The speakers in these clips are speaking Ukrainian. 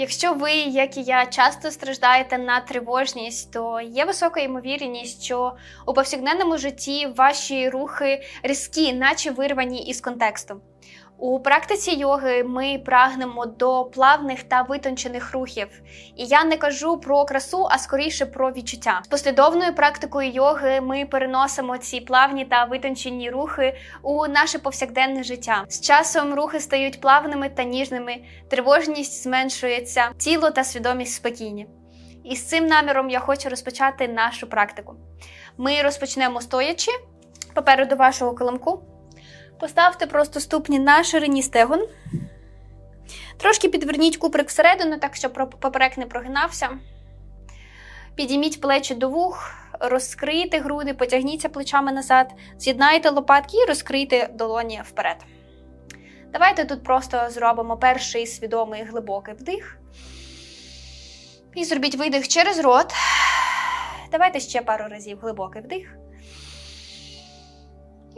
Якщо ви, як і я, часто страждаєте на тривожність, то є висока ймовірність, що у повсякденному житті ваші рухи різкі, наче вирвані із контексту. У практиці йоги ми прагнемо до плавних та витончених рухів. І я не кажу про красу, а скоріше про відчуття. З послідовною практикою йоги ми переносимо ці плавні та витончені рухи у наше повсякденне життя. З часом рухи стають плавними та ніжними, тривожність зменшується, тіло та свідомість спокійні. І з цим наміром я хочу розпочати нашу практику. Ми розпочнемо стоячи попереду вашого килимку. Поставте просто ступні на ширині стегон. Трошки підверніть куприк всередину, так щоб поперек не прогинався. Підійміть плечі до вух, розкрийте груди, потягніться плечами назад, з'єднайте лопатки і розкрийте долоні вперед. Давайте тут просто зробимо перший свідомий глибокий вдих. І зробіть видих через рот. Давайте ще пару разів глибокий вдих.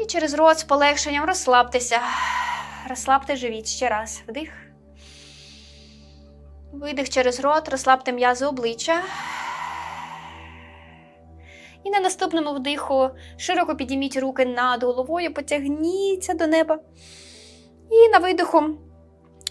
І через рот з полегшенням розслабтеся. Розслабте живіт ще раз. Вдих. Видих через рот, розслабте м'язи обличчя. І на наступному вдиху широко підійміть руки над головою, потягніться до неба. І на видиху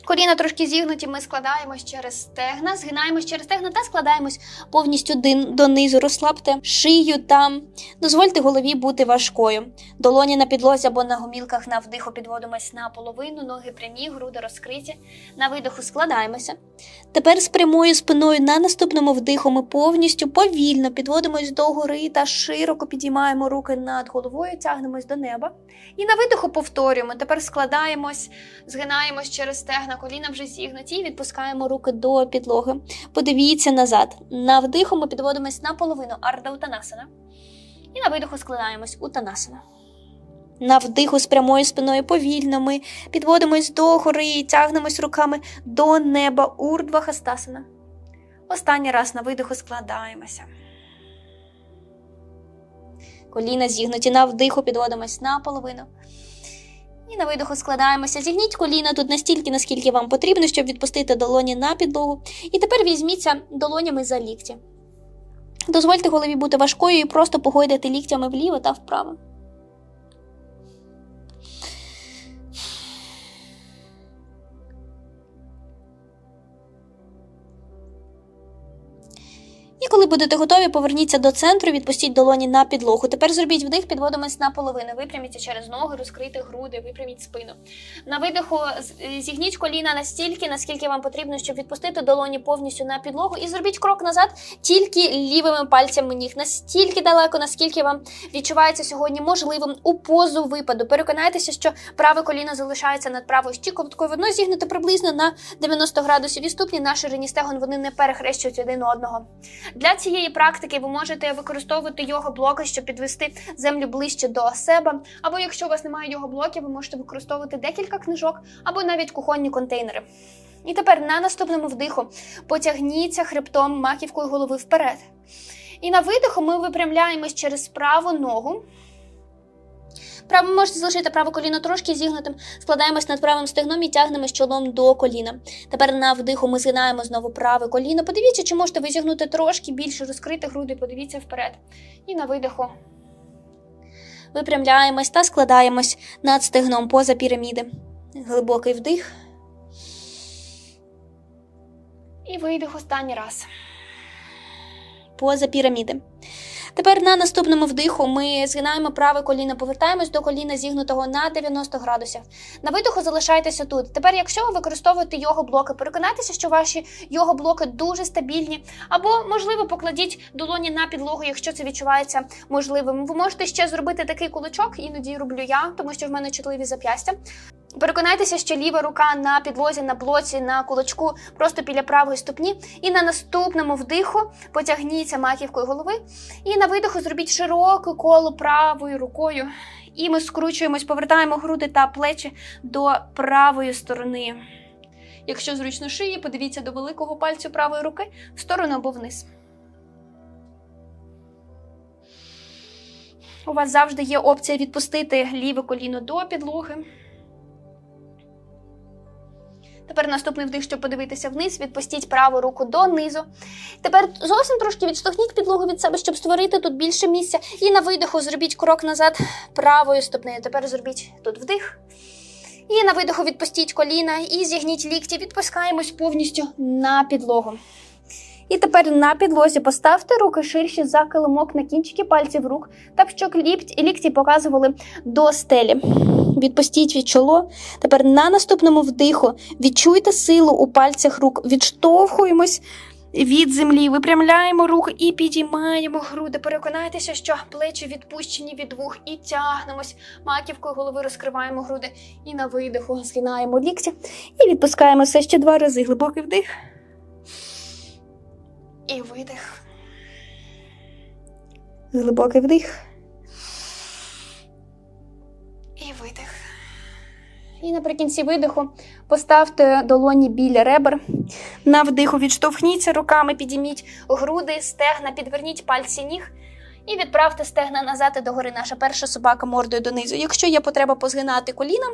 коліна трошки зігнуті, ми складаємось через стегна, згинаємось через стегна та складаємось повністю донизу. Розслабте шию там. Дозвольте голові бути важкою. Долоні на підлозі або на гомілках на вдиху підводимось на половину, ноги прямі, груди розкриті. На видиху складаємося. Тепер з прямою спиною на наступному вдиху ми повністю повільно підводимось до гори та широко підіймаємо руки над головою, тягнемось до неба. І на видиху повторюємо. Тепер складаємось, згинаємось через стегна, коліна вже зігнуті і відпускаємо руки до підлоги. Подивіться назад. На вдиху ми підводимось на половину арда утанасана. І на видиху складаємось утанасана. На вдиху з прямою спиною повільно ми підводимось до гори і тягнемось руками до неба урдва хастасана. Останній раз на видиху складаємося. Коліна зігнуті на вдиху, підводимось на половину. І на видоху складаємося. Зігніть коліна тут настільки, наскільки вам потрібно, щоб відпустити долоні на підлогу. І тепер візьміться долонями за лікті. Дозвольте голові бути важкою і просто погойдати ліктями вліво та вправо. Коли будете готові, поверніться до центру, відпустіть долоні на підлогу. Тепер зробіть вдих, підводимось на половину. Випряміться через ноги, розкрийте груди, випряміть спину. На видиху зігніть коліна настільки, наскільки вам потрібно, щоб відпустити долоні повністю на підлогу. І зробіть крок назад тільки лівими пальцями ніг, настільки далеко, наскільки вам відчувається сьогодні можливим у позу випаду. Переконайтеся, що праве коліно залишається над правою щиколоткою. Воно зігнуте приблизно на 90 градусів і ступні на ширині стегон вони не перехрещують один одного. Для цієї практики ви можете використовувати його блоки, щоб підвести землю ближче до себе. Або якщо у вас немає його блоків, ви можете використовувати декілька книжок або навіть кухонні контейнери. І тепер на наступному вдиху потягніться хребтом маківкою голови вперед. І на видиху ми випрямляємось через праву ногу. Право можете залишити праве коліно трошки зігнутим, складаємось над правим стегном і тягнемось чолом до коліна. Тепер на вдиху ми згинаємо знову праве коліно. Подивіться, чи можете ви зігнути трошки більше, розкрити груди, подивіться вперед. І на видиху випрямляємось та складаємось над стегном поза піраміди. Глибокий вдих. І видих останній раз. Поза піраміди. Тепер на наступному вдиху ми згинаємо праве коліно, повертаємось до коліна зігнутого на 90 градусів. На видиху залишайтеся тут. Тепер, якщо ви використовуєте його блоки, переконайтеся, що ваші його блоки дуже стабільні, або, можливо, покладіть долоні на підлогу, якщо це відчувається можливим. Ви можете ще зробити такий кулачок, іноді роблю я, тому що в мене чутливі зап'ястя. Переконайтеся, що ліва рука на підлозі, на блоці, на кулачку, просто біля правої ступні. І на наступному вдиху потягніться маківкою голови. І на видиху зробіть широке коло правою рукою. І ми скручуємось, повертаємо груди та плечі до правої сторони. Якщо зручно шиї, подивіться до великого пальцю правої руки в сторону або вниз. У вас завжди є опція відпустити ліве коліно до підлоги. Тепер наступний вдих, щоб подивитися вниз, відпустіть праву руку донизу. Тепер зовсім трошки відштовхніть підлогу від себе, щоб створити тут більше місця. І на видиху зробіть крок назад правою ступнею. Тепер зробіть тут вдих. І на видиху відпустіть коліна і зігніть лікті. Відпускаємось повністю на підлогу. І тепер на підлозі поставте руки ширші за килимок на кінчики пальців рук, так щоб лікті, лікті показували до стелі. Відпустіть від чоло. Тепер на наступному вдиху відчуйте силу у пальцях рук. Відштовхуємось від землі, випрямляємо рух і підіймаємо груди. Переконайтеся, що плечі відпущені від вух і тягнемось. Маківкою голови розкриваємо груди і на видиху згинаємо лікті і відпускаємо все ще два рази. Глибокий вдих. І видих. Глибокий вдих. І видих. І наприкінці видиху поставте долоні біля ребер. На вдиху відштовхніться руками, підійміть груди, стегна, підверніть пальці ніг. І відправте стегна назад і догори. Наша перша собака мордою донизу. Якщо є потреба позгинати коліна,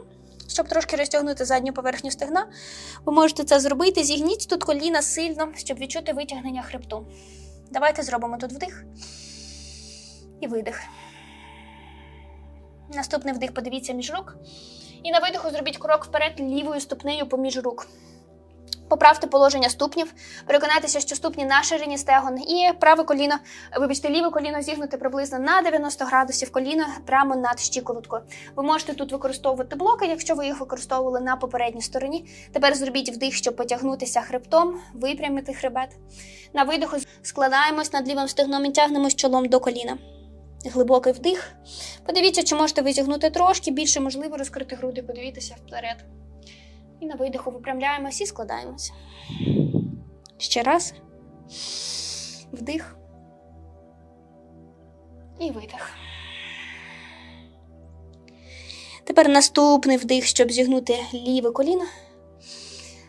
щоб трошки розтягнути задню поверхню стегна, ви можете це зробити. Зігніть тут коліна сильно, щоб відчути витягнення хребту. Давайте зробимо тут вдих і видих. Наступний вдих подивіться між рук. І на видиху зробіть крок вперед лівою ступнею поміж рук. Поправте положення ступнів, переконайтеся, що ступні на ширині стегон, і праве коліно, вибачте, ліве коліно зігнути приблизно на 90 градусів коліно прямо над щиколоткою. Ви можете тут використовувати блоки, якщо ви їх використовували на попередній стороні. Тепер зробіть вдих, щоб потягнутися хребтом, випрямити хребет. На видиху складаємось над лівим стегном і тягнемось чолом до коліна. Глибокий вдих. Подивіться, чи можете ви зігнути трошки, більше можливо розкрити груди, подивіться вперед. І на видиху випрямляємось і складаємося. Ще раз. Вдих. І видих. Тепер наступний вдих, щоб зігнути ліве коліно.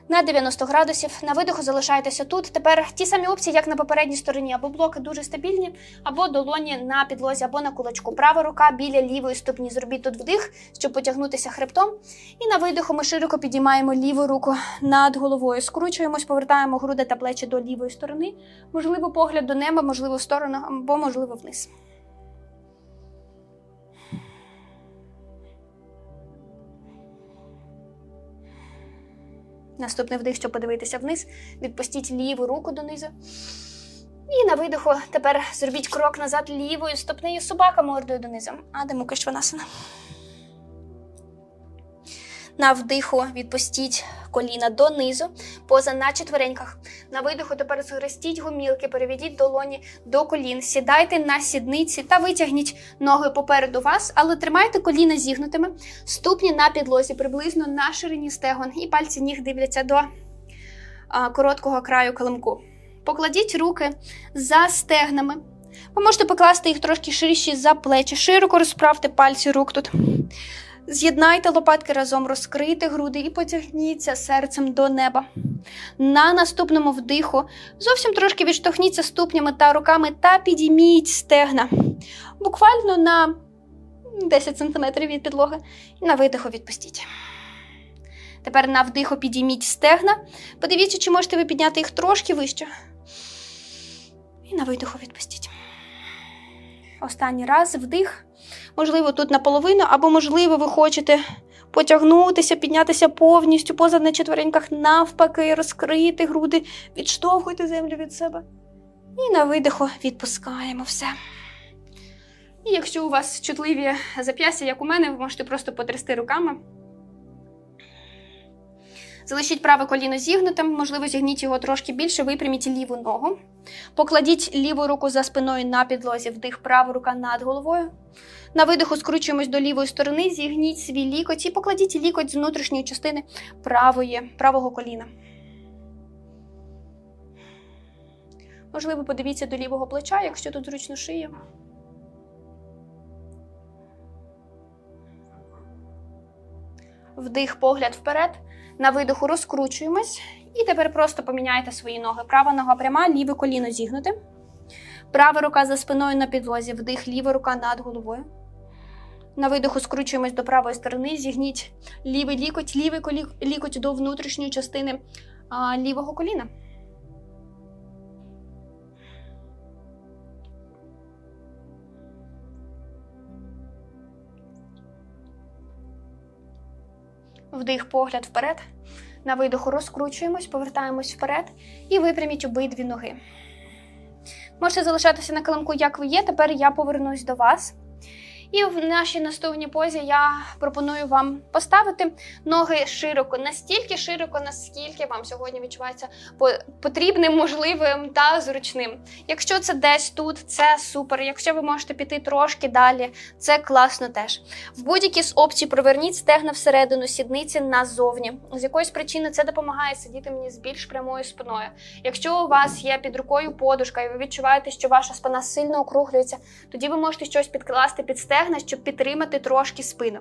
На 90 градусів. На видиху залишайтеся тут. Тепер ті самі опції, як на попередній стороні, або блоки дуже стабільні, або долоні на підлозі, або на кулачку. Права рука біля лівої ступні. Зробіть тут вдих, щоб потягнутися хребтом. І на видиху ми широко підіймаємо ліву руку над головою. Скручуємось, повертаємо груди та плечі до лівої сторони. Можливо, погляд до неба, можливо, в сторону, або можливо вниз. Наступний вдих, щоб подивитися вниз. Відпустіть ліву руку донизу. І на видиху тепер зробіть крок назад лівою стопнею собака мордою донизу. Адемо Кишванасана. На вдиху відпустіть коліна донизу, поза на четвереньках. На видиху тепер згрестіть гумілки, переведіть долоні до колін, сідайте на сідниці та витягніть ноги попереду вас, але тримайте коліна зігнутими, ступні на підлозі, приблизно на ширині стегон, і пальці ніг дивляться до а, короткого краю килимку. Покладіть руки за стегнами. Ви можете покласти їх трошки ширші за плечі, широко розправте пальці рук тут. З'єднайте лопатки разом, розкрийте груди і потягніться серцем до неба. На наступному вдиху зовсім трошки відштовхніться ступнями та руками та підійміть стегна. Буквально на 10 см від підлоги. І на видиху відпустіть. Тепер на вдиху підійміть стегна. Подивіться, чи можете ви підняти їх трошки вище. І на видиху відпустіть. Останній раз вдих. Можливо, тут наполовину, або, можливо, ви хочете потягнутися, піднятися повністю поза на четвереньках, навпаки, розкрити груди, відштовхуйте землю від себе. І на видиху відпускаємо все. І якщо у вас чутливі зап'ястя, як у мене, ви можете просто потрясти руками. Залишіть праве коліно зігнутим, можливо, зігніть його трошки більше, випряміть ліву ногу. Покладіть ліву руку за спиною на підлозі, вдих, права рука над головою. На видиху скручуємось до лівої сторони, зігніть свій лікоть і покладіть лікоть з внутрішньої частини правої, правого коліна. Можливо, подивіться до лівого плеча, якщо тут зручно шия. Вдих, погляд вперед. На видиху розкручуємось. І тепер просто поміняйте свої ноги. Права нога пряма, ліве коліно зігнуте. Права рука за спиною на підлозі. Вдих, ліва рука над головою. На видиху скручуємось до правої сторони, зігніть лівий лікоть, лівий лікоть до внутрішньої частини а, лівого коліна. Вдих, погляд вперед. На видоху розкручуємось, повертаємось вперед і випряміть обидві ноги. Можете залишатися на килимку, як ви є. Тепер я повернусь до вас. І в нашій наступній позі я пропоную вам поставити ноги широко, настільки широко, наскільки вам сьогодні відчувається потрібним, можливим та зручним. Якщо це десь тут, це супер. Якщо ви можете піти трошки далі, це класно теж. В будь-якій з опцій проверніть стегна всередину, сідниці назовні. З якоїсь причини це допомагає сидіти мені з більш прямою спиною. Якщо у вас є під рукою подушка, і ви відчуваєте, що ваша спина сильно округлюється, тоді ви можете щось підкласти під стегна, щоб підтримати трошки спину.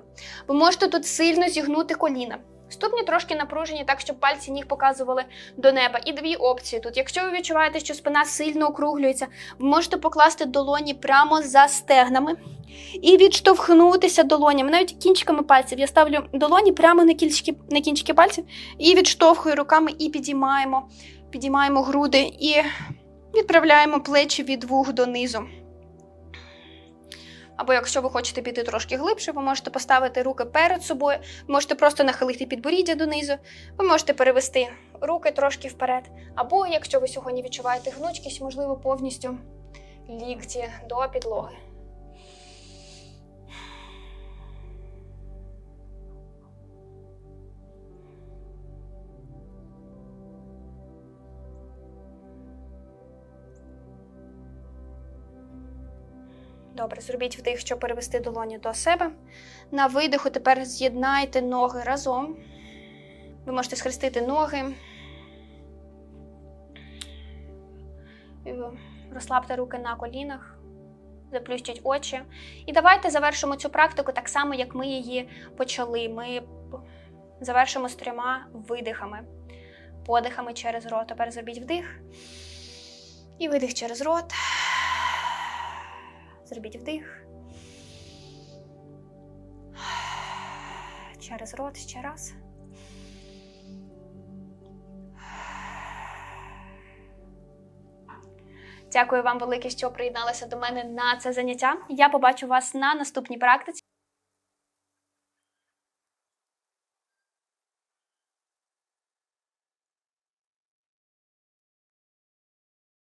Ви можете тут сильно зігнути коліна. Ступні трошки напружені, так щоб пальці ніг показували до неба. І дві опції тут. Якщо ви відчуваєте, що спина сильно округлюється, ви можете покласти долоні прямо за стегнами і відштовхнутися долонями, навіть кінчиками пальців. Я ставлю долоні прямо на кінчики, на кінчики пальців і відштовхую руками і підіймаємо, підіймаємо груди і відправляємо плечі від вух донизу. Або якщо ви хочете піти трошки глибше, ви можете поставити руки перед собою, можете просто нахилити підборіддя донизу, ви можете перевести руки трошки вперед. Або, якщо ви сьогодні відчуваєте гнучкість, можливо, повністю лікті до підлоги. Добре, зробіть вдих, щоб перевести долоні до себе. На видиху тепер з'єднайте ноги разом. Ви можете схрестити ноги. Розслабте руки на колінах, заплющіть очі. І давайте завершимо цю практику так само, як ми її почали. Ми завершимо з трьома видихами, подихами через рот. Тепер зробіть вдих і видих через рот. Зробіть вдих. Через рот ще раз. Дякую вам велике, що приєдналися до мене на це заняття. Я побачу вас на наступній практиці.